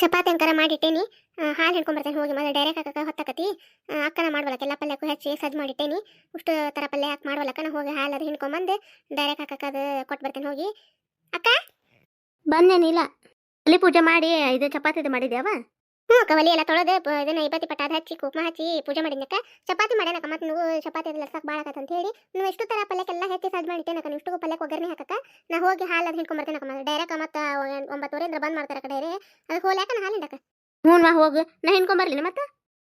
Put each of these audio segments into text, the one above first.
ಚಪಾತಿ ಅಂಕರ ಮಾಡಿಟ್ಟೇನಿ. ಹಾಲು ಹಿಡ್ಕೊಂಬರ್ತೇನೆ ಹೋಗಿ, ಮೊದಲು ಡೈರೆಕ್ಟ್ ಹಾಕಕ್ಕೆ ಹೊತ್ತಕತಿ. ಅಕ್ಕನ ಮಾಡ್ವಲಕ್ಕ ಎಲ್ಲ ಪಲ್ಯಕ್ಕೂ ಹೆಚ್ಚಿ ಸಜ್ಜು ಮಾಡಿಟ್ಟೇನಿ. ಉಷ್ಟು ಥರ ಪಲ್ಯ ಹಾಕಿ ಮಾಡ್ಬಲಕ್ಕ ಹೋಗಿ ಹಾಲು ಅದು ಹಿಂಡ್ಕೊಂಬಂದು ಡೈರೆಕ್ಟ್ ಹಾಕಕ್ಕೆ ಅದು ಕೊಟ್ಟು ಬರ್ತೇನೆ ಹೋಗಿ. ಅಕ್ಕ? ಬಂದೇನಿಲ್ಲ. ಅಲ್ಲಿ ಪೂಜೆ ಮಾಡಿ, ಇದು ಚಪಾತಿ ಮಾಡಿದ್ಯಾವ? ಹ್ಞೂ ಒಲಿ ಎಲ್ಲ ತೊಳೆದು ಇದನ್ನ ಇಪ್ಪತ್ತಿ ಪಟ್ಟಾದ ಅದು ಹಚ್ಚಿ ಕುಕ್ಮ ಹಚ್ಚಿ ಪೂಜೆ ಮಾಡಿದ್ನಕ್ಕ. ಚಪಾತಿ ಮಾಡ್ಯಾನಕ್ಕ ಮತ್ತೆ ನೀವು ಚಪಾತಿ ಅದೆಲ್ಲ ಸಾಕು ಭಾಳ ಅಂತ ಹೇಳಿ ನೀವು ಎಷ್ಟು ಥರ ಪಲ್ಯಕ್ಕೆಲ್ಲ ಹೆಚ್ಚಿ ಸಜ್ಜು ಮಾಡಿಟ್ಟೇನಕ್ಕ ನೀವು ಇಷ್ಟು ಪಲ್ಯಕ್ಕೆ ಒಗ್ಗರಣೆ ಹಾಕಕ್ಕ. ನಾ ಹೋಗಿ ಹಾಲು ಅದು ಹಿಂಡ್ಕೊಂಬರ್ತೇನಕ್ಕ ಮತ್ತೆ ಡೈರೆಕ್ಟ್ ಮತ್ತೆ ಒಂಬತ್ತುವರೆಯಿಂದ ಬಂದ್ ಮಾಡ್ತಾರಕ್ಕ ಡೈರೆ ಅದಕ್ಕೆ ಹೋಲ್ಯಾಕ ನಾ ಹಾಲು ಹಿಂಡಕ್ಕ ಹ್ಞೂ ಮಾ ಹೋಗು. ನಾ ಹಿಂಡ್ಕೊಂಬರ್ಲಿನ ಮತ್ತೆ.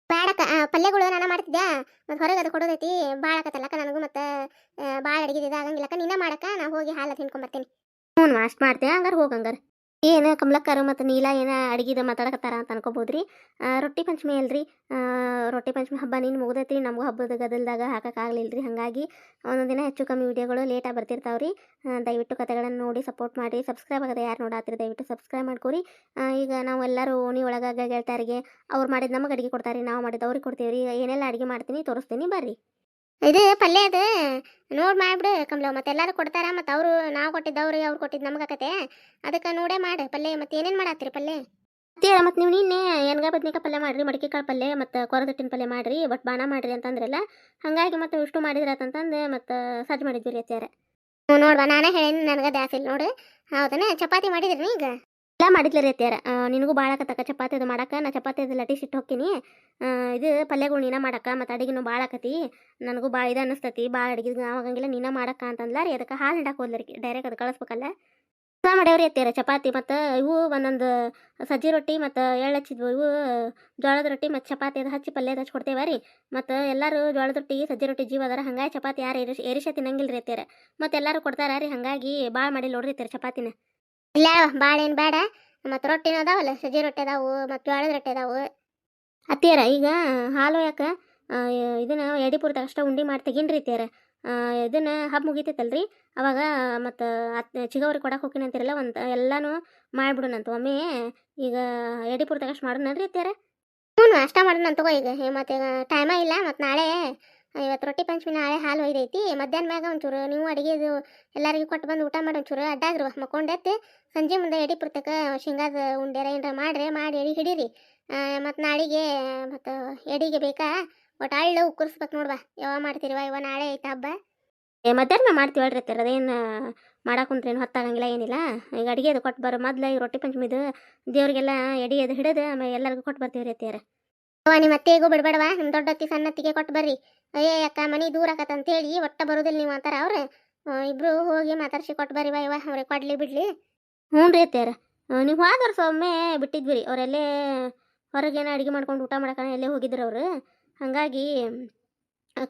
ಬೇಡಕ್ಕ ಆ, ಪಲ್ಯಗಳು ನಾನು ಮಾಡ್ತಿದ್ದೆ ಮತ್ತೆ ಹೊರಗೆ ಅದು ಕೊಡೋದೈತಿ ಭಾಳ ಆಕತ್ತಲ್ಲಕ್ಕ ನನಗೂ ಮತ್ತೆ ಭಾಳ ಅಡಿಗೆ ಆಗಂಗಿಲ್ಲಕ್ಕ ನೀನೇ ಮಾಡಕ್ಕ ನಾ ಹೋಗಿ ಹಾಲು ಅದು ಹಿಂಡ್ಕೊಂಬರ್ತೇನೆ. ಹ್ಞೂ ಅಷ್ಟು ಮಾಡ್ತೇವೆ ಹಂಗಾರೆ ಹೋಗಿ ಹಂಗಾರೆ. ಏನು ಕಮಲಕ್ಕಾರ ಮತ್ತು ನೀಲ ಏನ ಅಡಿಗೆದ ಮಾತಾಡಕತ್ತಾರ ಅಂತ ಅನ್ಕೋಬೋದ್ರಿ. ರೀ ರೊಟ್ಟಿ ಪಂಚಮಿ ಅಲ್ರಿ. ರೊಟ್ಟಿ ಪಂಚಮಿ ಹಬ್ಬ ನೀನು ಮುಗ್ದೈತಿ ನಮಗೂ ಹಬ್ಬದ ಗದಲ್ದಾಗ ಹಾಕಕ್ಕಾಗಲಿಲ್ಲ ರೀ ಹಾಗಾಗಿ ಒಂದೊಂದು ದಿನ ಹೆಚ್ಚು ಕಮ್ಮಿ ವಿಡಿಯೋಗಳು ಲೇಟಾಗಿ ಬರ್ತಿರ್ತಾವ್ರಿ. ರೀ ದಯವಿಟ್ಟು ಕತೆಗಳನ್ನು ನೋಡಿ ಸಪೋರ್ಟ್ ಮಾಡಿ ಸಬ್ಸ್ಕ್ರೈಬ್ ಆಗದೆ ಯಾರು ನೋಡಾತ್ರಿ, ದಯವಿಟ್ಟು ಸಬ್ಸ್ಕ್ರೈಬ್ ಮಾಡ್ಕೊರಿ. ಈಗ ನಾವು ಎಲ್ಲರೂ ಓಣಿ ಒಳಗಾಗ ಗೆಳ್ತಾರಿಗೆ ಅವ್ರು ಮಾಡಿದ ನಮಗೆ ಅಡಿಗೆ ಕೊಡ್ತಾರೆ, ನಾವು ಮಾಡಿದ ಅವ್ರಿಗೆ ಕೊಡ್ತೀವಿ ರೀ ಏನೆಲ್ಲ ಅಡಿಗೆ ಮಾಡ್ತೀನಿ ತೋರಿಸ್ತೀನಿ, ಬರ್ರಿ. ಇದು ಪಲ್ಯ ಅದು. ನೋಡಿ ಮಾಡ್ಬಿಡು ಕಮಲ ಮತ್ತೆ ಎಲ್ಲರೂ ಕೊಡ್ತಾರ ಮತ್ತೆ ಅವರು ನಾವು ಕೊಟ್ಟಿದ್ದವ್ರಿಗೆ ಅವ್ರು ಕೊಟ್ಟಿದ್ದು ನಮಗಾಕತೆ ಅದಕ್ಕೆ ನೋಡೇ ಮಾಡಿ ಪಲ್ಯ ಮತ್ತೆ ಏನೇನು ಮಾಡತ್ತೀರಿ ಪಲ್ಯ? ಅತ್ತೀರ ಮತ್ತು ನೀವು ನಿನ್ನೆ ಎಣ್ಗಾಯಿ ಬದ್ನಿಕಾಯಿ ಪಲ್ಯ ಮಾಡಿರಿ ಮಡಿಕೆ ಕಾಳು ಪಲ್ಯ ಮತ್ತು ಕೊರದಟ್ಟಿನ ಪಲ್ಯ ಮಾಡಿರಿ ಬಟ್ ಬಾಣ ಮಾಡಿರಿ ಅಂತಂದ್ರಲ್ಲ ಹಾಗಾಗಿ ಮತ್ತೆ ಇಷ್ಟು ಮಾಡಿದ್ರತಂತಂದು ಮತ್ತು ಸಜ್ಜು ಮಾಡಿದ್ವಿ ರೀ ಅತ್ಯಾರ ಹ್ಞೂ ನೋಡ್ವಾ ನಾನೇ ಹೇಳಿ ನನಗೆ ಜಾಸ್ತಿ ಇಲ್ಲ ನೋಡು. ಹೌದನ? ಚಪಾತಿ ಮಾಡಿದ್ರಿ ಈಗ? ಎಲ್ಲ ಮಾಡಿದ್ಲ ರೀ ಅತ್ಯಾರ ನಿನಗೂ ಭಾಳ ಆಕತ್ತಕ್ಕ ಚಪಾತಿ ಅದು ಮಾಡಕ್ಕೆ ನಾ ಚಪಾತಿ ಅದು ಲಟ್ಟಿ ಸಿಟ್ಟು ಹೋಗ್ತೀನಿ. ಇದು ಪಲ್ಯಗಳು ನೀನ ಮಾಡಕ್ಕೆ ಮತ್ತು ಅಡಿಗೆನೂ ಭಾಳ ಆಕತಿ. ನನಗೂ ಭಾಳ ಇದು ಅನ್ನಿಸ್ತತಿ ಭಾಳ ಅಡಿಗೆ ಆಗಂಗಿಲ್ಲ ನೀನ ಮಾಡಕ್ಕ ಅಂತಂದ್ಲ ರೀ. ಅದಕ್ಕೆ ಹಾಲು ಹಿಂಡಕ್ಕೆ ಹೋದ್ಲರಿ ಡೈರೆಕ್ಟ್ ಅದು ಕಳಿಸ್ಬೇಕಲ್ಲ. ಚಾ ಮಾಡ್ಯಾವ್ರಿ ಅತ್ಯಾರ ಚಪಾತಿ ಮತ್ತು ಇವು ಒಂದೊಂದು ಸಜ್ಜಿ ರೊಟ್ಟಿ ಮತ್ತು ಎಳ್ಳು ಹಚ್ಚಿದ್ವು. ಇವು ಜೋಳದ ರೊಟ್ಟಿ ಮತ್ತು ಚಪಾತಿ ಅದು ಹಚ್ಚಿ ಪಲ್ಯ ಹಚ್ಚಿ ಕೊಡ್ತೇವೆ ರೀ. ಮತ್ತು ಎಲ್ಲರೂ ಜೋಳದ ರೊಟ್ಟಿ, ಸಜ್ಜಿ ರೊಟ್ಟಿ ಜೀವ ಅದಾರ. ಹಂಗಾಗಿ ಚಪಾತಿ ಯಾರು ಏರಿಸ ಏರಿಸ ತಿನ್ನಂಗಿಲ್ಲ ರೀ ಅತ್ಯಾರ ಮತ್ತು ಎಲ್ಲರೂ ಕೊಡ್ತಾರ ರೀ. ಹಾಗಾಗಿ ಭಾಳ ಮಾಡಿ ನೋಡ್ರಿ ಅತ್ಯಾರ ಚಪಾತಿನ. ಇಲ್ಲ ಬಾಳೇನು ಬೇಡ. ಮತ್ತು ರೊಟ್ಟಿನೂ ಅದಾವಲ್ಲ, ಸಜ್ಜಿ ರೊಟ್ಟಿ ಅದಾವು, ಮತ್ತು ಜೋಳದ ರೊಟ್ಟಿ ಅದಾವು. ಅತ್ತಿಯರ, ಈಗ ಹಾಲು ಯಾಕ ಇದನ್ನ ಎಡಿ ಪೂರ್ತಿ ಅಷ್ಟ ಉಂಡಿ ಮಾಡಿ ತೆಗಿನ್ರಿ ಅತ್ತಿಯರ. ಇದನ್ನ ಹಬ್ಬ ಮುಗಿತೈತಲ್ರಿ. ಅವಾಗ ಮತ್ತು ಅತ್ ಚಿಗವ್ರಿಗೆ ಕೊಡಕ್ಕೆ ಹೋಗ್ತೀನಿ ಅಂತಿರಲ್ಲ, ಒಂದು ಎಲ್ಲಾನು ಮಾಡ್ಬಿಡೋಣಂತ ಒಮ್ಮೆ ಈಗ ಎಡಿಪುರದಾಗ ಅಷ್ಟು ಮಾಡೋಣನ್ರಿ ಅತ್ತಿಯರ? ಹ್ಞೂ, ಅಷ್ಟ ಮಾಡೋಣ ತಗೋ ಈಗ. ಮತ್ತೆ ಟೈಮ ಇಲ್ಲ, ಮತ್ತು ನಾಳೆ ಇವತ್ತು ರೊಟ್ಟಿ ಪಂಚಮಿ ನಾಳೆ ಹಾಲು ಒಯ್ದೈತಿ. ಮಧ್ಯಾಹ್ನ ಮ್ಯಾಗ ಒಂಚೂರು ನೀವು ಅಡಿಗೆದು ಎಲ್ಲರಿಗೂ ಕೊಟ್ಟು ಬಂದು ಊಟ ಮಾಡಿ ಒಂಚೂರು ಅಡ್ಡಾದ್ರು. ಮಕ್ಕೊಂಡೆತ್ತು ಸಂಜೆ ಮುಂದೆ ಎಡಿ ಪುರ್ತಕ ಶೇಂಗಾದ ಉಂಡೆರ ಏನಾರ ಮಾಡ್ರಿ, ಮಾಡಿ ಎಡಿ ಹಿಡೀರಿ. ಮತ್ತು ನಾಳೆಗೆ, ಮತ್ತು ಎಡಿಗೆ ಬೇಕಾ? ಒಟ್ಟು ಅಳ್ಳು ಉಕ್ಕರ್ಸ್ಬೇಕು ನೋಡ್ವಾ. ಯಾವಾಗ ಮಾಡ್ತೀರಿವ ಇವ ನಾಳೆ ಐತೆ ಹಬ್ಬ. ಏ, ಮಧ್ಯಾಹ್ನ ಮಾಡ್ತೀವಿ ಹೇಳ್ರಿ ಅತ್ತಿಯರ ಅದೇನು ಮಾಡಾಕುಂತ್ರೇನು ಹೊತ್ತಾಗಂಗಿಲ್ಲ, ಏನಿಲ್ಲ. ಈಗ ಅಡಿಗೆ ಅದು ಕೊಟ್ಟು ಬರೋ ಮೊದ್ಲು ಈ ರೊಟ್ಟಿ ಪಂಚಮಿದು ದೇವ್ರಿಗೆಲ್ಲ ಎಡಿ ಅದು ಹಿಡಿದು ಆಮೇಲೆ ಎಲ್ಲರಿಗೂ ಕೊಟ್ಟು ಬರ್ತೀವಿ ರೀ ಅತ್ತಿಯರ ಅವ್ವ ನಿಮ್ಮ ಅತ್ತೆಗೂ ಬಿಡ್ಬೇಡವಾ? ನಿಮ್ಮ ದೊಡ್ಡತ್ತಿ ಸಣ್ಣತ್ತಿಗೆ ಕೊಟ್ಟು ಬರ್ರಿ. ಅಯ್ಯೇ ಅಕ್ಕ ಮನೆ ದೂರ ಆಕತ್ ಅಂತೇಳಿ ಒಟ್ಟ ಬರೋದಿಲ್ಲ ನೀವು ಅಂತಾರ ಅವ್ರೆ. ಇಬ್ರು ಹೋಗಿ ಮಾತಾಡ್ಸಿ ಕೊಟ್ಟು ಬರ್ರಿ ಇವ ಅವ್ರಿಗೆ ಕೊಡ್ಲಿ ಬಿಡ್ಲಿ. ಹ್ಞೂ ರೀ ಅತ್ಯಾರ ನೀವು ಹೋದ್ರೆ ಸೊಮ್ಮೆ ಒಮ್ಮೆ ಬಿಟ್ಟಿದ್ವಿ ರೀ ಅವರೆಲ್ಲೇ ಹೊರಗೇನೋ ಅಡುಗೆ ಮಾಡ್ಕೊಂಡು ಊಟ ಮಾಡಕ ಎಲ್ಲೇ ಹೋಗಿದ್ರು ಅವರು. ಹಾಗಾಗಿ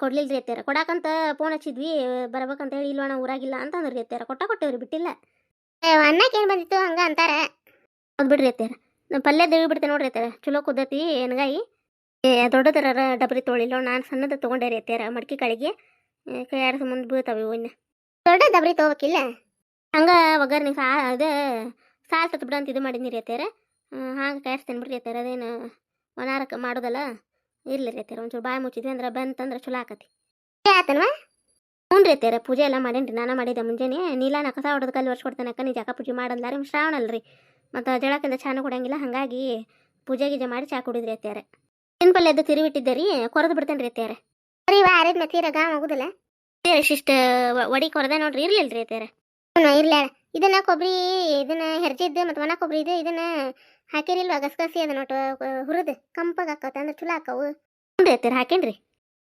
ಕೊಡ್ಲಿಲ್ಲ ರೀ ಅತ್ತೆಯರ. ಕೊಡಾಕಂತ ಫೋನ್ ಹಚ್ಚಿದ್ವಿ ಬರ್ಬೇಕಂತ ಹೇಳಿ ಇಲ್ವಣ ಊರಾಗಿಲ್ಲ ಅಂತ ಅಂದ್ರಿ ಅತ್ತೆಯರ. ಕೊಟ್ಟ ಕೊಟ್ಟೇವ್ರಿ ಬಿಟ್ಟಿಲ್ಲ. ಅನ್ನಕ್ಕೆ ಏನು ಬಂದಿತ್ತು ಹಂಗ ಅಂತಾರೆ? ಹೋಗ್ಬಿಡ್ರಿ ಬಿಡ್ರಿ ನಮ್ಮ ನಾನು ಪಲ್ಯ ದೇವಿ ಬಿಡ್ತೇನೆ ನೋಡ್ರಿ ಅತ್ತೆಯರ. ಚಲೋ ಕುದ್ದತಿ ಎಣ್ಗಾಯಿ ಏ ದೊಡ್ಡದರ ಡಬರಿ ತೊಳಿಲ್ಲ, ನಾನು ಸಣ್ಣದ ತೊಗೊಂಡೆ ರೀ ಅತ್ಯಾರ ಮಡ್ಕಿ ಕಾಳಿಗೆ. ಆಡಿಸ ಮುಂದೆ ಬೀಳ್ತಾವೆ ಇವು ಇನ್ನು. ದೊಡ್ಡ ಡಬರಿ ತಗೋಬೇಕಿಲ್ಲ? ಹಂಗ ಒಗ್ಗರ್ನಿ ಸಾ, ಅದು ಸಾಲ್ ತತ್ ಬಿಡ ಅಂತ ಇದು ಮಾಡಿದ್ನಿ ರೀ ಅತ್ಯಾರ ಹಾಂಗೆ ಕಾಯಿಸ್ತೇನೆ ಬಿಡ್ರಿ ಅತ್ಯಾರ ಅದೇನು ಒಣಾರಕ್ಕೆ ಮಾಡೋದಲ್ಲ. ಇರಲಿ ರೀ ಅತ್ಯಾರ ಒಂಚೂರು ಬಾಯಿ ಮುಚ್ಚಿದ್ವಿ ಅಂದ್ರೆ ಬಂತಂದ್ರೆ ಚಲೋ ಆಕತಿ. ಆತನವಾ? ಹ್ಞೂ ರೀ ಅತ್ಯಾರ ಪೂಜೆ ಎಲ್ಲ ಮಾಡೇನ್ರಿ, ನಾನು ಮಾಡಿದ್ದೆ ಮುಂಜಾನೆ. ನೀಲ ನಾ ಕಸ ಹೊಡೆದ ಕಲ್ಲಿ ವರ್ಷ ಕೊಡ್ತೇನೆ ಅಕ್ಕ, ನೀ ಜಾಕ ಪೂಜೆ ಮಾಡಲ್ಲ ರೀ ಶ್ರಾವಣ ಅಲ್ರಿ ಮತ್ತು ಜಳಕ್ಕಿಂದ ಚಾನು ಕೊಡಂಗಿಲ್ಲ ಹಾಗಾಗಿ ಪೂಜೆ ಗೀಜೆ ಮಾಡಿ ಚಾ ಕುಡಿದ್ರಿ ಅತ್ಯಾರ ತಿನ್ ಪಲ್ಯ ಅದು ತಿರುವಿಟ್ಟಿದ್ದೆ ರೀ ಕೊರದು ಬಿಡ್ತೇನೆ ರೀ ಅತ್ಯಾರ ಸರಿ ಇವ ಆರಿದ ಮೆತ್ತೀರ ಗಾ ಆಗುದಿಲ್ಲ ಇಷ್ಟ ಒಡಿ ಕೊರದೆ ನೋಡ್ರಿ ಇರ್ಲಿಲ್ರಿ ರೀ ಅತ್ಯಾರ ಇರ್ಲಿ ಇದನ್ನ ಕೊಬ್ಬರಿ ಇದನ್ನ ಹೆರ್ಜಿದ್ದು ಮತ್ತು ಒಣ ಕೊಬ್ಬರಿ ಇದು ಇದನ್ನ ಹಾಕಿರಿಲ್ವಾ ಗಸಗಸಿ ಅದನ್ನ ಒಟ್ಟು ಹುರಿದು ಕಂಪಾಗ ಹಾಕತ್ತ ಅಂದ್ರೆ ಚಲೋ ಹಾಕವು. ಹ್ಞೂ ರೀ ಅತ್ಯಾರ ಹಾಕೇನ್ರಿ.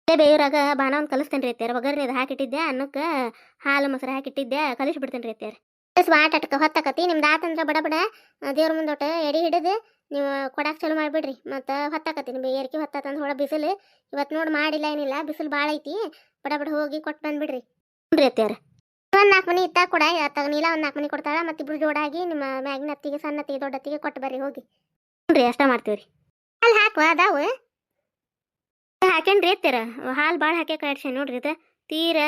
ಅದೇ ಬೇಯೂರಾಗ ಬಾಣ ಒಂದು ಕಲಿಸ್ತೇನೆ ರೀ ಅತ್ಯಾರ ಒಗ್ಗರಣೆ ಅದು ಹಾಕಿಟ್ಟಿದ್ದೆ ಅನ್ನಕ್ಕೆ ಹಾಲು ಮೊಸರು ಹಾಕಿಟ್ಟಿದ್ದೆ ಕಲಿಸಿ ಬಿಡ್ತೇನೆ ರೀ ಅತ್ಯಾರ ಸ್ವಾಟ್ ಅಟ್ಕ ಹೊತ್ತಕತಿ ನಿಮ್ದು ಆತಂದ್ರ ಬಡ ಬಡ ದೇವ್ರ ಮುಂದೊಟ್ಟು ಎಡಿ ಹಿಡಿದು ನೀವು ಕೊಡಕ್ಕೆ ಚಲೋ ಮಾಡಿಬಿಡ್ರಿ. ಮತ್ತು ಹೊತ್ತಾಕತ್ತೀನಿ ನಿಮ್ಗೆ ಹೊತ್ತಾತಂದು ಹೊಳ ಬಿಸಿಲು. ಇವತ್ತು ನೋಡಿ ಮಾಡಿಲ್ಲ ಏನಿಲ್ಲ ಬಿಸಿಲು ಭಾಳ ಐತಿ. ಬಡ ಬಡ ಹೋಗಿ ಕೊಟ್ಟು ಬಂದುಬಿಡ್ರಿ. ಹ್ಞೂ ರೀ ಅತ್ಯಾರ ಒಂದು ನಾಲ್ಕು ಮನೆ ಇತ್ತ ಕೊಡ ತಗನಿಲ್ಲ ನೀಲ ಒಂದು ನಾಲ್ಕು ಮನೆ ಕೊಡ್ತಾಳೆ ಮತ್ತು ಇಬ್ರು ಜೋಡಾಗಿ ನಿಮ್ಮ ಮ್ಯಾಗಿನ ಅತ್ತಿಗೆ ಸಣ್ಣ ಅತ್ತಿಗೆ ದೊಡ್ಡ ಅತ್ತಿಗೆ ಕೊಟ್ಟು ಬರ್ರಿ ಹೋಗಿ. ಹ್ಞೂ ರೀ ಅಷ್ಟ ಮಾಡ್ತೀವಿ ರೀ ಅಲ್ಲಿ ಹಾಕುವ ಅದಾವು? ಹಾಕೇನ್ರಿ ಅತ್ಯಾರ ಹಾಲು ಭಾಳ ಹಾಕಿ ಕಾಯ್ಸಿ ನೋಡ್ರಿ ಇದು ತೀರ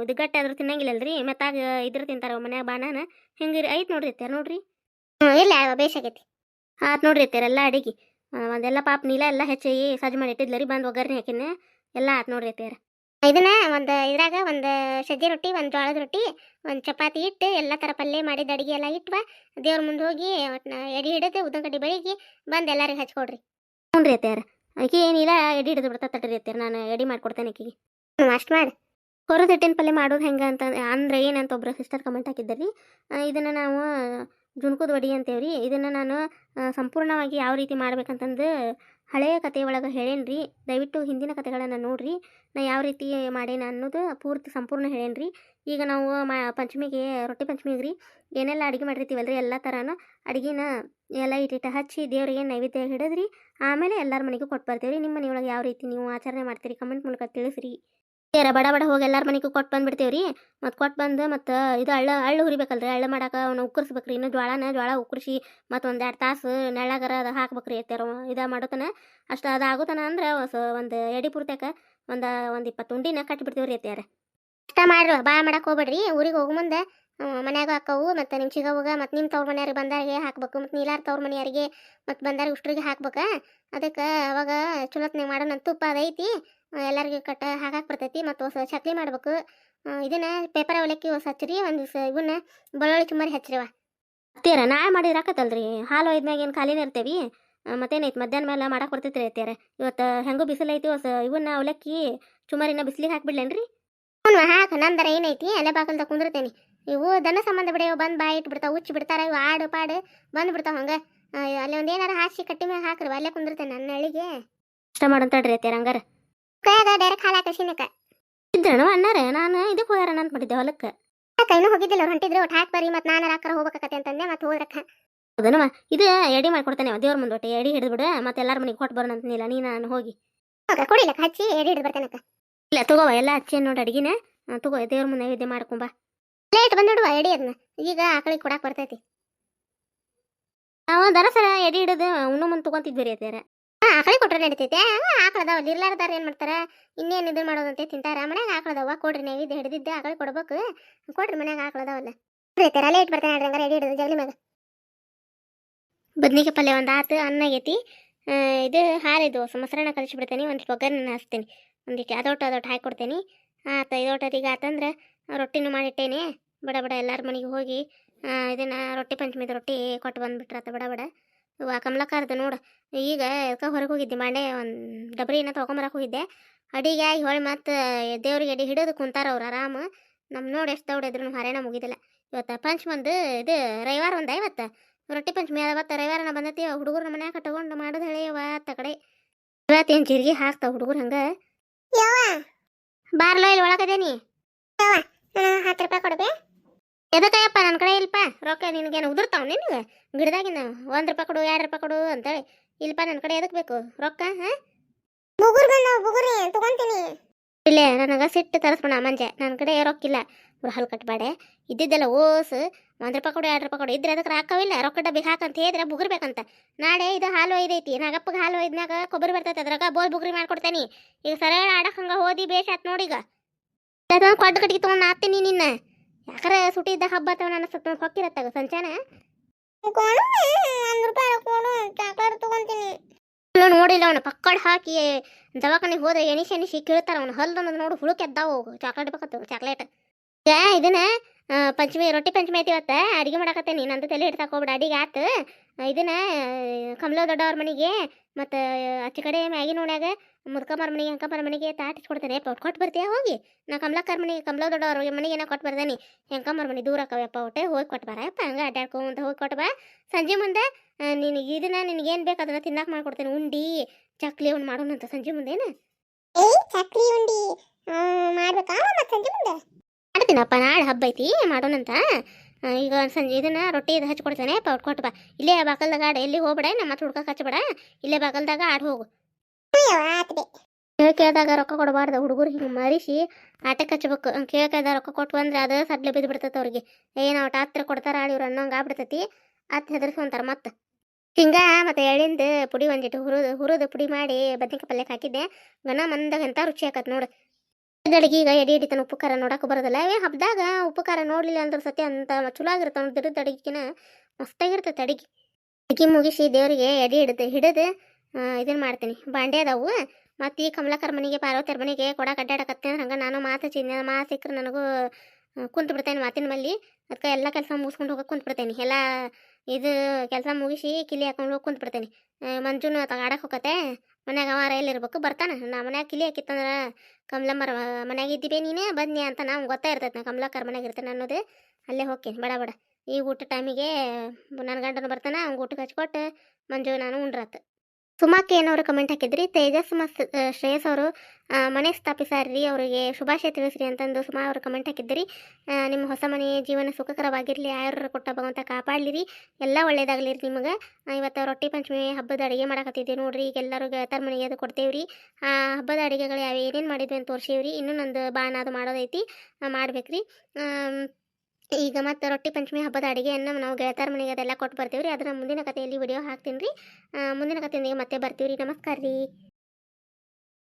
ಉದ್ಗಟ್ಟೆ ಗಟ್ಟಿ ಆದ್ರೂ ತಿನ್ನಂಗಿಲ್ಲಲ್ರಿ ಮತ್ತಾಗ ಇದ್ರ ತಿಂತಾರ ಮನ್ಯಾಗ ಬಾಣನ. ಹಿಂಗೆ ಐತ್ ನೋಡ್ರಿ ಅತ್ಯಾರ ನೋಡ್ರಿ. ಹ್ಞೂ ಇಲ್ಲ ಬೇಸಾಗೈತಿ ಆತ್ ನೋಡ್ರಿ ಎಲ್ಲ ಅಡಿಗೆ. ಒಂದೆಲ್ಲ ಪಾಪ ನೀಲ ಎಲ್ಲ ಹೆಚ್ಚಿ ಸಜ್ಜ ಮಾಡಿ ಇಟ್ಟಿದ್ಲ ರೀ, ಬಂದು ಒಗ್ಗರಣೆ ಹಾಕಿನ ಎಲ್ಲ ಆತ್ ನೋಡ್ರಿ ಐತೆ ಇದನ್ನ ಒಂದು ಇದ್ರಾಗ ಒಂದು ಸಜ್ಜೆ ರೊಟ್ಟಿ, ಒಂದು ಜೋಳದ ರೊಟ್ಟಿ, ಒಂದು ಚಪಾತಿ ಇಟ್ಟು ಎಲ್ಲ ಥರ ಪಲ್ಯ ಮಾಡಿದ ಅಡುಗೆ ಎಲ್ಲ ಇಟ್ಟು ದೇವ್ರ ಮುಂದೆ ಹೋಗಿ ಎಡಿ ಹಿಡಿದು ಉದ್ದ ಕಡ್ಡಿ ಬೆಳಿಗ್ಗೆ ಬಂದು ಎಲ್ಲರಿಗೆ ಹಚ್ಕೊಡ್ರಿ ಹ್ಞೂ ರೀ ಅತ್ಯಾರ ಆಕೆ ಏನಿಲ್ಲ ಎಡಿ ಹಿಡಿದು ಬಿಡ್ತಾ ತಡ್ರಿ ಐತೆ ನಾನು ಎಡಿ ಮಾಡ್ಕೊಡ್ತೇನೆ ಆಕೆಗೆ ಹ್ಞೂ ಅಷ್ಟು ಮಾಡಿ. ಕೊರದ ಹಿಟ್ಟಿನ ಪಲ್ಯ ಮಾಡೋದು ಹೆಂಗೆ ಅಂತ ಅಂದ್ರೆ ಏನಂತ ಒಬ್ರು ಸಿಸ್ಟರ್ ಕಮೆಂಟ್ ಹಾಕಿದ್ದಾರೆ ಇದನ್ನು ನಾವು ಜುಣ್ಕುದ ವಡಿ ಅಂತೇವ್ರಿ. ಇದನ್ನು ನಾನು ಸಂಪೂರ್ಣವಾಗಿ ಯಾವ ರೀತಿ ಮಾಡ್ಬೇಕಂತಂದು ಹಳೆಯ ಕತೆ ಒಳಗೆ ಹೇಳೇನ್ರಿ. ದಯವಿಟ್ಟು ಹಿಂದಿನ ಕತೆಗಳನ್ನು ನೋಡ್ರಿ. ನಾ ಯಾವ ರೀತಿ ಮಾಡೇನ ಅನ್ನೋದು ಪೂರ್ತಿ ಸಂಪೂರ್ಣ ಹೇಳೇನ್ರಿ. ಈಗ ನಾವು ಮಾ, ಪಂಚಮಿಗೆ, ರೊಟ್ಟಿ ಪಂಚಮಿಗೆ ರೀ ಏನೆಲ್ಲ ಅಡುಗೆ ಮಾಡಿರ್ತೀವಲ್ರಿ ಎಲ್ಲ ಥರನೂ ಅಡುಗೆನ ಎಲ್ಲ ಇಟ್ಟಿಟ್ಟು ಹಚ್ಚಿ ದೇವರಿಗೆ ನೈವೇದ್ಯ ಹಿಡಿದ್ರಿ. ಆಮೇಲೆ ಎಲ್ಲರ ಮನೆಗೂ ಕೊಟ್ಟು ಬರ್ತೀವಿ ನಿಮ್ಮ ಮನೆಯೊಳಗೆ ಯಾವ ರೀತಿ ನೀವು ಆಚರಣೆ ಮಾಡ್ತೀರಿ ಕಮೆಂಟ್ ಮೂಲಕ ತಿಳಿಸ್ರಿ. ಏರ ಬಡ ಬಡ ಹೋಗಿ ಎಲ್ಲಾರ ಮನೆಗೂ ಕೊಟ್ಟು ಬಂದ್ಬಿಡ್ತೇವೆ ರೀ ಮತ್ತು ಕೊಟ್ಟು ಬಂದು ಮತ್ತು ಇದು ಅಳ್ಳ ಅಳ್ಳು ಹುರಿಬೇಕಲ್ರಿ ಅಳ್ಳ ಮಾಡಕ್ಕೆ ಅವನ್ನ ಉಕ್ಕರ್ಸ್ಬೇಕ್ರಿ. ಇನ್ನು ಜ್ವಾಳನ ಜ್ವಾಳ ಉಕ್ಕರಿಸಿ ಮತ್ತು ಒಂದು ಎರಡು ತಾಸು ನೆಳ್ಳಗರ ಅದು ಹಾಕ್ಬೇಕ್ರಿ ಎತ್ತಾರ ಇದು ಮಾಡೋತನ. ಅಷ್ಟು ಅದು ಆಗೋತನ ಅಂದ್ರೆ ಒಂದು ಎಡಿ ಪೂರ್ತ್ಯಾಕ ಒಂದು ಒಂದು ಇಪ್ಪತ್ತು ಉಂಡಿನ ಕಟ್ಟಿಬಿಡ್ತೀವಿ ರೀ ಎತ್ತಾರ ಇಷ್ಟ ಮಾಡ್ರಿ ಭಾಳ ಮಾಡಕ್ಕೆ ಹೋಗ್ಬೇಡ್ರಿ. ಊರಿಗೆ ಹೋಗೋ ಮುಂದೆ ಮನ್ಯಾಗ ಹಾಕವು ಮತ್ತು ನಿಮ್ಮ ಹೋಗ ಮತ್ತು ನಿಮ್ಮ ತವ್ರ ಮನೆಯವ್ರಿಗೆ ಬಂದಾರಿಗೆ ಹಾಕ್ಬೇಕು ಮತ್ತು ನೀಲಾರ ತವ್ರ ಮನೆಯವ್ರಿಗೆ ಮತ್ತು ಬಂದಾರಿಗೆ ಉಷ್ಟ್ರಿಗೆ ಹಾಕ್ಬೇಕು. ಅದಕ್ಕೆ ಅವಾಗ ಚಲೋತ್ನಾಗ ಮಾಡೋಣ ತುಪ್ಪ ಅದೈತಿ ಎಲ್ಲರಿಗೂ ಕಟ್ಟ ಹಾಕಕ್ಕೆ ಬರ್ತೈತಿ ಮತ್ತು ಹೊಸ ಚಕ್ಲಿ ಮಾಡ್ಬೇಕು. ಇದನ್ನು ಪೇಪರ್ ಅವಲಕ್ಕಿ ಹೊಸ ಹಚ್ಚಿರಿ ಒಂದು ದಿವಸ ಇವನ್ನ ಬೆಳ್ಳುಳ್ಳಿ ಚುಮ್ಮರಿ ಹಚ್ಚಿರಿವ ಅತ್ತೀರ ನಾಳೆ ಮಾಡಿದ್ರೆ ಆಕತ್ತಲ್ರಿ ಹಾಲು ಒಯ್ದ್ಮ್ಯಾಗ ಏನು ಖಾಲಿನೇ ಇರ್ತೇವಿ. ಮತ್ತೇನೈತೆ ಮಧ್ಯಾಹ್ನ ಮೇಲೆ ಮಾಡಕ್ಕೆ ರೀ ಅತ್ತೀರ ಇವತ್ತು ಹೆಂಗೂ ಬಿಸಿಲು ಐತಿ ಹೊಸ ಇವನ್ನ ಅವಲಕ್ಕಿ ಚುಮರಿನ ಬಿಸಿಲಿಗೆ ಹಾಕ್ಬಿಡ್ಲೇನ್ರಿ? ಹ್ಞೂ ಹಾಕ ನಂದರ ಏನೈತಿ ಅಲ್ಲೇ ಬಾಕಲ್ದಾಗ ಕುಂದಿರ್ತೇನೆ. ಇವು ದನ ಸಂಬಂಧ ಬಿಡ ಬಂದು ಬಾಯಿ ಇಟ್ಟು ಬಿಡ್ತಾವ ಉಚ್ಚಿ ಬಿಡ್ತಾರ ಇವು ಆಡು ಪಾಡು ಬಂದು ಬಿಡ್ತಾವೆ ಹಂಗೆ. ಅಲ್ಲಿ ಒಂದು ಏನಾರ ಹಾಸಿ ಕಟ್ಟಿ ಮ್ಯಾಗ ಹಾಕ್ರಿ ಅಲ್ಲೇ ಕುಂದಿರ್ತೇನೆ ನನ್ನ ಹಳ್ಳಿಗೆ. ಇಷ್ಟ ಮಾಡಂತಡ್ರಿ ಅತ್ತೀರ ಹಂಗಾರ. ಕೈಯಾಗ ಡೈರೆಕ್ಟ್ ಹಾಲು ಇದ್ರಣ ಅಣ್ಣಾರ ನಾನು ಇದಕ್ಕೆ ಹೋಗ್ಯಾರ ಅಂತ ಮಾಡಿದ್ದೆ ಹೊಲಕ್ಕೆ. ಕೈನೂ ಹೋಗಿದ್ದಿಲ್ಲ ಅವ್ರು ಹೊಂಟಿದ್ರು ಒಟ್ಟು ಹಾಕಿ ಬರ್ರಿ ಮತ್ತು ನಾನು ರಾಕರ ಹೋಗ್ಬೇಕತ್ತೆ ಅಂತಂದೆ ಮತ್ತು ಹೋದ್ರಕ್ಕ ಅದನ್ನ ಇದು ಎಡಿ ಮಾಡ್ಕೊಡ್ತಾನೆ ದೇವ್ರ ಮುಂದೆ ಒಟ್ಟು ಎಡಿ ಹಿಡಿದ್ಬಿಡು ಮತ್ತೆ ಎಲ್ಲಾರ ಮನೆಗೆ ಕೊಟ್ಟು ಬರೋಣ ಅಂತಿಲ್ಲ ನೀ ನಾನು ಹೋಗಿ. ಕೊಡಿಲಕ್ಕ ಹಚ್ಚಿ ಎಡಿ ಹಿಡಿದು ಬರ್ತೇನಕ್ಕ ಇಲ್ಲ ತಗೋವ ಎಲ್ಲ ಹಚ್ಚಿ ನೋಡಿ ಅಡಿಗೆನ ತಗೋ ದೇವ್ರ ಮುಂದೆ ನೈವೇದ್ಯ ಮಾಡ್ಕೊಂಬ ಲೇಟ್ ಬಂದಿಡುವ ಎಡಿ ಅದನ್ನ ಈಗ ಆಕಳಿಗೆ ಕೊಡಕ್ಕೆ ಬರ್ತೈತಿ. ನಾವು ದರಸರ ಎಡಿ ಹಿಡಿದು ಉಣ್ಣು ಮುಂದೆ ತಗೊಂತಿದ್ವಿ ರೀ ಅತ್ಯಾರ ಹಾಂ ಆಕಳಿಗೆ ಕೊಟ್ರೆ ನಡೀತೈತೆ. ಆಕಳದಾವ ಇರ್ಲಾರ್ದಾರ ಏನು ಮಾಡ್ತಾರ? ಇನ್ನೇನು ಇದು ಮಾಡೋದಂತೆ ತಿಂತಾರ? ಮನ್ಯಾಗ ಆಕಳದವ, ಕೊಡ್ರಿ ಇದು ಹಿಡಿದಿದ್ದೆ ಆಕಳಿ ಕೊಡ್ಬೇಕು. ಕೊಡ್ರಿ ಮನ್ಯಾಗ ಆಕಳದವಲ್ಲ ರೀ ಲೇಟ್ ಬರ್ತಾನೆ ಹೇಳ್ರಿ ಹಂಗಾರೆ ಎಡಿ ಹಿಡಿದು ಜಗಲಿ ಮ್ಯಾಗ. ಪಲ್ಯ ಒಂದು ಆತು, ಅನ್ನ ಆಗೈತಿ. ಇದು ಹಾಲಿದು ಮೊಸರನ್ನ ಕಲಿಸ್ಬಿಡ್ತೇನೆ ಒಂದು ಒಗ್ಗರಣೆ ಹಾಸ್ತೀನಿ ಒಂದಿಟ್ಟು ಅದೊಟ್ಟು ಅದೊಟ್ಟು ಹಾಕಿ ಕೊಡ್ತೇನೆ. ಆತ ಇದೊಟ್ಟರಿಗೆ ಆತಂದ್ರೆ ರೊಟ್ಟಿನೂ ಮಾಡಿಟ್ಟೇನೆ. ಬಡ ಬಡ ಎಲ್ಲರ ಮನೆಗೆ ಹೋಗಿ ಇದನ್ನ ರೊಟ್ಟಿ ಪಂಚಮಿದ ರೊಟ್ಟಿ ಕೊಟ್ಟು ಬಂದ್ಬಿಟ್ರಾತ ಬಡ ಬಡ. ಇವ ಕಮಲಕಾರ್ದು ನೋಡು. ಈಗ ಅದಕ್ಕೆ ಹೊರಗೆ ಹೋಗಿದ್ದೆ ಮಂಡೆ ಒಂದು ಡಬ್ರಿನ ತೊಗೊಂಬರಕ್ಕೆ ಹೋಗಿದ್ದೆ. ಅಡಿಗೆ ಆಗಿ ಹೊಳೆ ಮತ್ತು ದೇವ್ರಿಗೆ ಅಡಿ ಹಿಡಿದು ಕುಂತಾರ ಅವ್ರು ಆರಾಮ. ನಮ್ಮ ನೋಡಿ ಎಷ್ಟು ದೌಡಿದ್ರು ಹರೇಣ ಮುಗಿದಿಲ್ಲ. ಇವತ್ತು ಪಂಚಮಂದು ಇದು ರವಿವಾರ ಒಂದು ಇವತ್ತು ರೊಟ್ಟಿ ಪಂಚಮಿ ಅವತ್ತು ರವಿವಾರನ ಬಂದತಿ ಹುಡುಗರು ಮನ್ಯಾಗ ಕಟ್ಕೊಂಡು ಮಾಡೋದು ಹೇಳಿ ಅವತ್ತ ಕಡೆ. ಇವತ್ತೇನು ಜೀರಿಗೆ ಹಾಕ್ತಾವ ಹುಡುಗರು ಹಂಗೆ? ಬಾರ್ಲೋ ಇಲ್ಲಿ ಒಳಗದೇನಿ? ಹತ್ತು ರೂಪಾಯಿ ಕೊಡ್ಬೇ? ಎದಕ್ಕಯ್ಯಪ್ಪ ನನ್ನ ಕಡೆ ಇಲ್ಪ? ರೊಕ್ಕ ನಿನಗೇನು ಉದುರ್ತಾವ ನಿನಗೆ? ಗಿಡದಾಗಿನ ಒಂದು ರೂಪಾಯಿ ಕೊಡು ಎರಡು ರೂಪಾಯಿ ಕೊಡು ಅಂತೇಳಿ. ಇಲ್ಪ ನನ್ನ ಕಡೆ ಎದಕ್ಕೆ ಬೇಕು? ರೊಕ್ಕ ಹಾಂ? ಬುಗುರ್ ಬುಗುರಿ ತಗೊಂತೀನಿ. ಇಲ್ಲೇ ನನಗೆ ಸಿಟ್ಟು ತರಿಸ್ಬಿಡ ಮಂಜೆ. ನನ್ನ ಕಡೆ ರೊಕ್ಕಿಲ್ಲ. ಇಲ್ಲ ಹಲ್ ಕಟ್ಬೇಡೆ. ಇದ್ದಿದ್ದೆಲ್ಲ ಓಸು. ಒಂದು ರೂಪಾಯಿ ಕೊಡು ಎರಡು ರೂಪಾಯಿ ಕೊಡು. ಇದ್ರೆ ಅದಕ್ಕೆ ಹಾಕವಿಲ್ಲ. ರೊಕ್ಕ ಡಬ್ಬಿಗೆ ಹಾಕಂತ ಹೇಳಿದ್ರೆ ಬುಗುರ್ಬೇಕಂತ ನಾಳೆ ಇದು ಹಾಲು ಒಯ್ದೈತಿ. ನಗಪ್ಪಗೆ ಹಾಲು ಒಯ್ದ್ನಾಗ ಕೊಬ್ಬರಿ ಬರ್ತೈತೆ. ಅದ್ರಾಗ ಬೋಲ್ ಬುಗುರಿ ಮಾಡ್ಕೊಡ್ತೇನೆ. ಈಗ ಸರಳ ಆಡಕ್ಕೆ ಹಂಗೆ ಓದಿ ಬೇಷ್ ಆತ್ ನೋಡೀಗ ಕೊಟ್ಟು ಕಟ್ಟಿಗೆ ತೊಗೊಂಡು ಹಾಕ್ತೀನಿ ನಿನ್ನ. ಯಾಕರೆ ಸುಟ್ಟಿದ್ದ ಹಬ್ಬ ತವ ನನ್ನ ಸತ್ತ ಹೊಕ್ಕಿರತ್ತಾಗ ಸಂಚಾನ? ಒಂದು ರೂಪಾಯಿ ಕೊಡು ಚಾಕ್ಲೇಟ್ ತಗೊಂತೀನಿ ನೋಡಿಲ್ಲ ಅವನು ಪಕ್ಕಡ್ ಹಾಕಿ ದವಾಖಾನೆಗೆ ಹೋದ್ರೆ ಎಣಿಸಿ ಎಣಿಸಿ ಕೇಳ್ತಾರ ಅವನು. ಹಲ್ಲು ಅನ್ನೋದು ನೋಡು ಹುಳುಕೆದ್ದಾವು ಚಾಕ್ಲೇಟ್ ಬೇಕತ್ತ ಚಾಕ್ಲೇಟ್. ಇದನ್ನ ಪಂಚಮಿ, ರೊಟ್ಟಿ ಪಂಚಮಿ ಐತಿ ಅಡಿಗೆ ಮಾಡಾಕತ್ತೇನಿ, ನಂದು ತಲೆ ಹಿಡ್ತಾಕ ಹೋಗ್ಬಿಡ, ಅಡಿಗೆ ಆತು. ಇದನ್ನ, ಕಮಲ ದೊಡ್ಡವ್ರ ಮನೆಗೆ, ಮತ್ತು ಅಚ್ಚ ಕಡೆ ಮ್ಯಾಗಿನ ಓಣ್ಯಾಗ ಮುದ್ಕಮ್ಮರ ಮನೆಗೆ ಅಂಕಮ್ಮರ ಮನೆಗೆ ತಾಟ್ ಕೊಡ್ತೇನೆ ಕೊಟ್ಟು ಬರ್ತೀಯ, ಹೋಗಿ. ನಾ ಕಮಲಕ್ಕರ ಮನೆಗೆ, ಕಮಲ ದೊಡ್ಡವ್ರ ಮನೆಗೆ ಏನೋ ಕೊಟ್ಟು ಬರ್ದೇನಿ. ಹೆಂಕಮ್ಮರ ಮನೆ ದೂರ ಅಕ್ಕವ್ಯಪ್ಪ ಒಟ್ಟೆ ಹೋಗಿ ಕೊಟ್ಟು ಬರಪ್ಪ ಹಂಗೆ ಅಡ್ಡಾಡ್ಕೊಂತ ಹೋಗಿ ಕೊಟ್ಟು ಬಾ. ಸಂಜೆ ಮುಂದೆ ನಿನಗೆ ಇದನ್ನ ನಿನಗೇನು ಬೇಕು ಅದನ್ನ ತಿನ್ನಕ್ಕೆ ಮಾಡ್ಕೊಡ್ತೇನೆ, ಉಂಡಿ, ಚಕ್ಲಿ ಉಂಡು ಮಾಡೋಣ ಅಂತ ಸಂಜೆ ಮುಂದೇನು ಏ ಚಕ್ಲಿ, ಉಂಡಿ ಮಾಡ್ಬೇಕಾ? ಮತ್ತೆ ಸಂಜೆ ಮುಂದೆ? ಮಾಡ್ತೀನಪ್ಪ ನಾಳೆ ಹಬ್ಬ ಐತಿ ಮಾಡೋಣಂತ ಈಗ ಸಂಜೆ ಇದನ್ನ ರೊಟ್ಟಿ ಇದು ಹಚ್ಕೊಡ್ತೇನೆ ಪೌಟ್ ಕೊಟ್ಟು ಬಾ. ಇಲ್ಲೇ ಬಾಗಲ್ದಾಗ ಆಡ ಎಲ್ಲಿ ಹೋಗ್ಬೇಡ ನಮ್ಮ ಮತ್ತೆ ಹುಡ್ಕಕ್ಕೆ ಹಚ್ಚಬೇಡ. ಇಲ್ಲೇ ಬಾಕಲ್ದಾಗ ಆಡ್, ಹೋಗು. ಕೇಳ್ದಾಗ ರೊಕ್ಕ ಕೊಡಬಾರ್ದು, ಹುಡುಗರು ಹಿಂಗೆ ಮರಿಸಿ ಆಟಕ್ಕೆ ಹಚ್ಬೇಕು. ಕೇಳ್ದಾಗ ರೊಕ್ಕ ಕೊಟ್ಟು ಅಂದ್ರೆ ಅದು ಸಡ್ಲೆ ಬಿದ್ದು ಬಿಡ್ತೈತೆ ಅವ್ರಿಗೆ. ಏನು ಅವ್ಟ ಹತ್ರ ಕೊಡ್ತಾರ ಆಡಿ, ಇವ್ರು ಅನ್ನೋಂಗೆ ಆಗ್ಬಿಡ್ತೈತಿ. ಅತ್ ಹೆದರ್ಸ್ಕೊಂತಾರ ಮತ್ತೆ. ಹಿಂಗ ಮತ್ತೆ ಎಳ್ಳಿಂದ ಪುಡಿ ಒಂದಿಟ್ಟು ಹುರಿದು ಹುರಿದು ಪುಡಿ ಮಾಡಿ ಬದ್ನಿಕಾಯಿ ಪಲ್ಯಕ್ಕೆ ಹಾಕಿದ್ದೆ. ಗನ ಮಂದಾಗ ಎಂತ ರುಚಿ ಹಾಕತ್ ನೋಡು. ಅಡಿಗೆ ಈಗ ಎಡಿ ಎಡಿತನ ಉಪ್ಪು ಖಾರ ನೋಡಕ್ಕೆ ಬರೋದಿಲ್ಲ. ಏ ಹಬ್ಬದಾಗ ಉಪಕಾರ ಖಾರ ನೋಡ್ಲಿಲ್ಲ ಅಂದ್ರೆ ಸತ್ಯ ಅಂತ ಚಲೋ ಆಗಿರ್ತಾವ ದಿಡದ ಅಡಿಗೆನ ಮಸ್ತಾಗಿರ್ತೈತೆ ಅಡಿಗೆ. ಅಡಿಗೆ ಮುಗಿಸಿ ದೇವರಿಗೆ ಎಡಿ ಹಿಡಿದು ಹಿಡಿದು ಇದನ್ನು ಮಾಡ್ತೀನಿ. ಬಾಂಡೆ ಅದಾವು. ಮತ್ತು ಈ ಕಮಲಾಕರ್ ಮನೆಗೆ, ಪಾರ್ವತಿಯರ ಮನೆಗೆ ಕೊಡಕ್ಕೆ ಅಂದ್ರೆ ಹಂಗೆ ನಾನು ಮಾತು ಚಿನ್ನ ಮಾ ಸಿಕ್ಕರೆ ನನಗೂ ಕುಂತು ಬಿಡ್ತೇನೆ ಮಾತಿನ ಮಲ್ಲಿ. ಅದಕ್ಕೆ ಎಲ್ಲ ಕೆಲಸ ಮುಗಿಸ್ಕೊಂಡು ಹೋಗಕ್ಕೆ ಕುಂತು ಬಿಡ್ತೇನೆ. ಎಲ್ಲ ಇದು ಕೆಲಸ ಮುಗಿಸಿ ಕಿಲಿ ಹಾಕೊಂಡು ಹೋಗಿ ಕುಂತು ಬಿಡ್ತೇನೆ. ಮಂಜುನು ಆತ ಆಡಕ್ಕೆ ಹೋಗತ್ತೆ ಮನ್ಯಾಗ ಅವ ರೈಲ್ ಇರ್ಬೇಕು ಬರ್ತಾನೆ. ನಾ ಮನ್ಯಾಗ ಕಿಲಿ ಹಾಕಿತ್ತಂದ್ರೆ ಮರ ಮನ್ಯಾಗ ಇದ್ದೀವಿ ನೀನೇ ಬನ್ನಿ ಅಂತ ನಾವು ಗೊತ್ತಾ ಇರ್ತೈತೆ ನಾ ಕಮಲಾಕರ್ ಮನ್ಯಾಗ ಇರ್ತೇನೆ ಅನ್ನೋದು. ಅಲ್ಲೇ ಹೋಗ್ತೀನಿ ಬಡ ಬಡ. ಈ ಊಟ ಟೈಮಿಗೆ ನನ್ನ ಗಂಡನ ಬರ್ತಾನೆ, ಅವ್ನಿಗೆ ಊಟಕ್ಕೆ ಹಚ್ಕೊಟ್ಟು ಮಂಜು, ನಾನು ಉಂಡ್ರಾತ್. ಸುಮಾಕೆ ಏನವರು ಕಮೆಂಟ್ ಹಾಕಿದ್ರಿ? ತೇಜಸ್ ಮಸ್ ಶ್ರೇಯಸ್ ಅವರು ಮನೆ ಸ್ಥಾಪಿಸಾರ್ರಿ, ಅವರಿಗೆ ಶುಭಾಶಯ ತಿಳಿಸ್ರಿ ಅಂತಂದು ಸುಮಾ ಅವರು ಕಮೆಂಟ್ ಹಾಕಿದ್ರಿ. ನಿಮ್ಮ ಹೊಸ ಮನೆ ಜೀವನ ಸುಖಕರವಾಗಿರಲಿ, ಆಯುರ್ರ ಕೊಟ್ಟ ಭಗವಂತ ಕಾಪಾಡಲಿರಿ. ಎಲ್ಲ ಒಳ್ಳೇದಾಗಲಿ ನಿಮಗೆ. ಇವತ್ತು ರೊಟ್ಟಿ ಪಂಚಮಿ, ಹಬ್ಬದ ಅಡುಗೆ ಮಾಡಕತ್ತಿದ್ದೀವಿ ನೋಡ್ರಿ. ಈಗ ಎಲ್ಲರೂ ಗೆಳತರ ಮನೆಗೆ ಅದು ಕೊಡ್ತೇವ್ರಿ. ಆ, ಹಬ್ಬದ ಅಡುಗೆಗಳು ಯಾವ, ಏನೇನು ಮಾಡಿದ್ವಿ ಅಂತ ತೋರಿಸೀವ್ರಿ. ಇನ್ನೂ ನಂದು ಬಾನ ಅದು ಮಾಡೋದೈತಿ. ಮಾಡ್ಬೇಕ್ರಿ. ಈಗ ಮತ್ತೆ ರೊಟ್ಟಿ ಪಂಚಮಿ ಹಬ್ಬದ ಅಡುಗೆಯನ್ನು ನಾವು ಗೆಳತಾರ ಮನೆಗೆ ಅದೆಲ್ಲ ಕೊಟ್ಟು ಬರ್ತೀವಿ ರೀ ಅದನ್ನು ಮುಂದಿನ ಕಥೆಯಲ್ಲಿ ವಿಡಿಯೋ ಹಾಕ್ತೀನಿ ರೀ. ಮುಂದಿನ ಕಥೆಯೊಂದಿಗೆ ಮತ್ತೆ ಬರ್ತೀವಿ ರೀ ನಮಸ್ಕಾರ ರೀ.